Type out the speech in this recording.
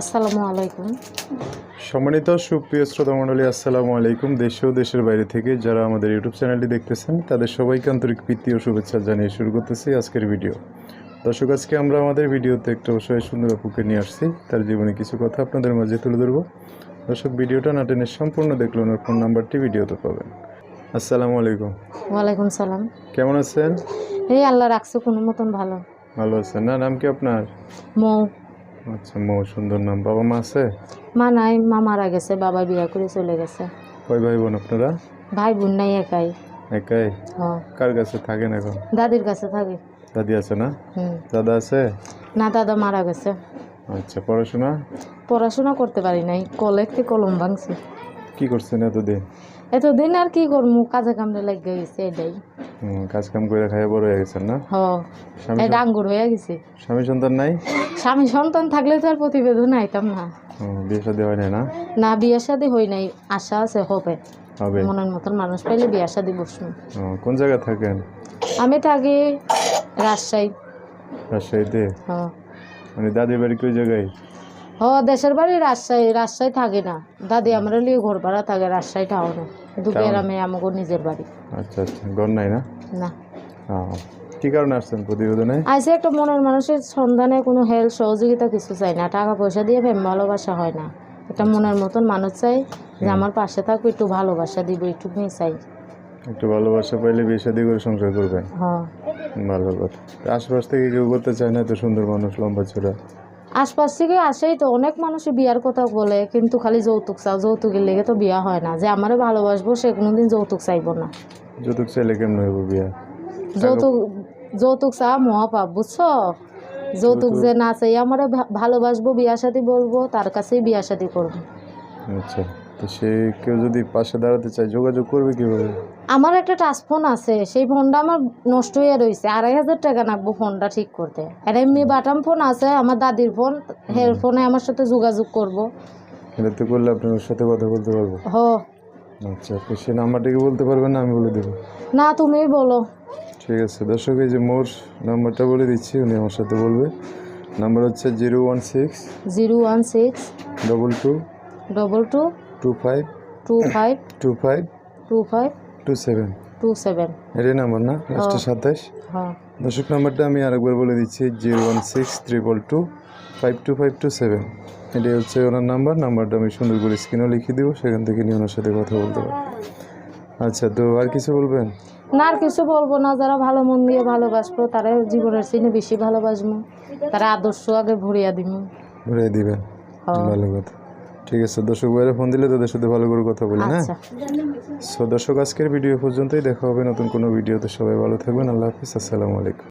আসসালামু আলাইকুম। সম্মানিত সুপ্রিয় শ্রোতা মণ্ডলী আসসালামু আলাইকুম। দেশ ও দেশের বাইরে থেকে যারা আমাদের ইউটিউব চ্যানেলটি দেখতেছেন তাদের সবাইকে আন্তরিক প্রীতি ও শুভেচ্ছা জানিয়ে শুরু করতেছি আজকের ভিডিও। দর্শক আজকে আমরা আমাদের ভিডিওতে একটা অসহায় সুন্দর আপুকে নিয়ে আসছি। তার জীবনে কিছু কথা আপনাদের মাঝে তুলে ধরবো। দর্শক ভিডিওটা না টেনে সম্পূর্ণ দেখলে ওনার ফোন নাম্বারটি ভিডিওতে পাবেন। আসসালামু আলাইকুম। ওয়ালাইকুম সালাম। কেমন আছেন? এই আল্লাহ রাখছো কোনো মতন ভালো। ভালো আছেন। না নাম কি আপনার? মৌ। আচ্ছা মো সুন্দর নাম বাবা মা আছে? মা নাই মা মারা গেছে বাবা বিয়া করে চলে গেছে। কয় ভাই বোন আপনারা? ভাই বোন নাই একাই। একাই? হ কার কাছে থাকেন এখন? দাদির কাছে থাকে। দাদি আছে না? হুম। দাদা আছে? না দাদা মারা গেছে। আচ্ছা পড়াশোনা? পড়াশোনা করতে পারি নাই কলেজতে কলম ভাঙছি। কি করছেন এতদিন? এতদিন আর কি করব কাজে কামড়ে লেগে গেছে এটাই। কাজ কাম করে খাইয়ে বড় হয়ে গেছেন না? হ। স্বামী এই ডাঙ্গুর হয়ে গেছে। স্বামী সন্তান নাই? স্বামী সন্তান থাকলে তো আর প্রতিবেদন আইতাম না। বিয়ে শাদী হয় না? না বিয়ে শাদি হই নাই। আশা আছে হবে। হবে। মনের মতন মানুষ পাইলে বিয়ে শাদি বসবো কোন জায়গায় থাকেন? আমি থাকি রাজশাহী। রাজশাহীতে? হ। মানে দাদির বাড়ি কোন জায়গায়? হ দেশের বাড়ি রাজশাহী রাজশাহী থাকে না। দাদি আমরা লিয়ে ঘর ভাড়া থাকে রাজশাহী টাউনে কিন্তু? গ্রামে আমাকে নিজের বাড়ি। আচ্ছা আচ্ছা। ঘর নাই না? না। হ্যাঁ কি কারণে আসছেন প্রতিবেদনে? আইসে একটা মনের মানুষের সন্ধানে কোনো হেল্প সহযোগিতা কিছু চাই না। টাকা পয়সা দিয়ে প্রেম ভালোবাসা হয় না। একটা মনের মতন মানুষ চাই যে আমার পাশে থাকবে একটু ভালোবাসা দিব একটু মেয়ে চাই। একটু ভালোবাসা পাইলে বিয়ে শাদী করে সংসার করবেন? হ ভালো কথা। আশপাশ থেকে কেউ করতে চায় না তো সুন্দর মানুষ লম্বা চূড়া আশপাশ থেকে আসেই তো অনেক মানুষই বিয়ার কথা বলে কিন্তু খালি যৌতুক চাও যৌতুকের লেগে তো বিয়া হয় না। যে আমারও ভালোবাসবো সে কোনোদিন যৌতুক চাইব না। যৌতুক চাইলে কেমন হইব বিয়া? যৌতুক যৌতুক চা মহাপাপ বুঝছ? যৌতুক যে না চাই আমারও ভালোবাসবো বিয়া সাথে বলব তার কাছেই বিয়া সাথে করব। আচ্ছা। তো সে কেউ যদি পাশে দাঁড়াতে চায় যোগাযোগ করবে কীভাবে? আমার একটা টাচ ফোন আছে সেই ফোনটা আমার নষ্ট হয়ে রয়েছে আড়াই হাজার টাকা লাগবো ফোনটা ঠিক করতে। আর এমনি বাটাম ফোন আছে আমার দাদির ফোন হের ফোনে আমার সাথে যোগাযোগ করব। এটাতে করলে আপনার সাথে কথা বলতে পারব? হ। আচ্ছা তো সে নাম্বারটা কি বলতে পারবেন না আমি বলে দেবো। না তুমিই বলো। ঠিক আছে দর্শক এই যে মোর নাম্বারটা বলে দিচ্ছি উনি আমার সাথে বলবে। নাম্বার হচ্ছে zero one six zero one six double two double two two five two five two five two five two seven two seven এটাই নাম্বার না? লাস্টে সাতাশ। হ্যাঁ। দর্শক নাম্বারটা আমি আরেকবার বলে দিচ্ছি zero one six triple two five two five two seven এটাই হচ্ছে ওনার নাম্বার নাম্বারটা আমি সুন্দর করে স্ক্রিনও লিখে দিব সেখান থেকে নিয়ে ওনার সাথে কথা বলতে পারব। আচ্ছা তো আর কিছু বলবেন? না আর কিছু বলব না যারা ভালো মন দিয়ে ভালোবাসবো তারা জীবনের চিনে বেশি ভালোবাসবো। তারা আদর্শ আগে ভরিয়া দিব ঘুরিয়ে দিবেন। হ্যাঁ। ভালো কথা। ঠিক আছে দর্শক ভাইরা ফোন দিলে তাদের সাথে ভালো করে কথা বলি হ্যাঁ? আচ্ছা। সো দর্শক আজকের ভিডিও পর্যন্তই। দেখা হবে নতুন কোনো ভিডিওতে সবাই ভালো থাকবেন। আল্লাহ হাফিজ। আসসালামু আলাইকুম।